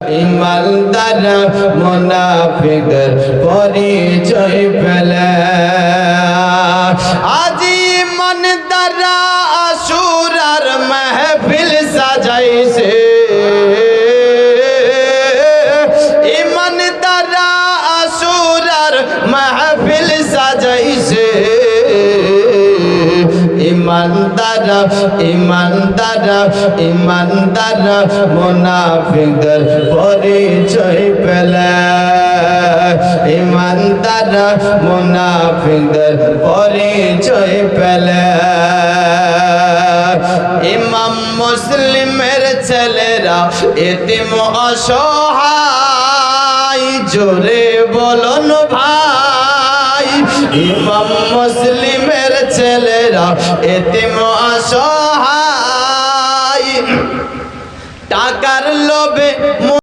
ইমানদার মোনাফিকের পরিচয় পেলে আজি ইমানদাররা আসুরার মাহফিল ইমানদার ইমানদার ইমানদার, মুনাফিকদের পরিচয় পেলে। ইমানদার, মুনাফিকদের পরিচয় পেলে। ইমাম মুসলিমের ছেলেরা এতিম অসহায়, জোরে বলন ভাই। ইমাম মুসলিমের ছেলেরা এতিম অসহায়। টাকার লোভে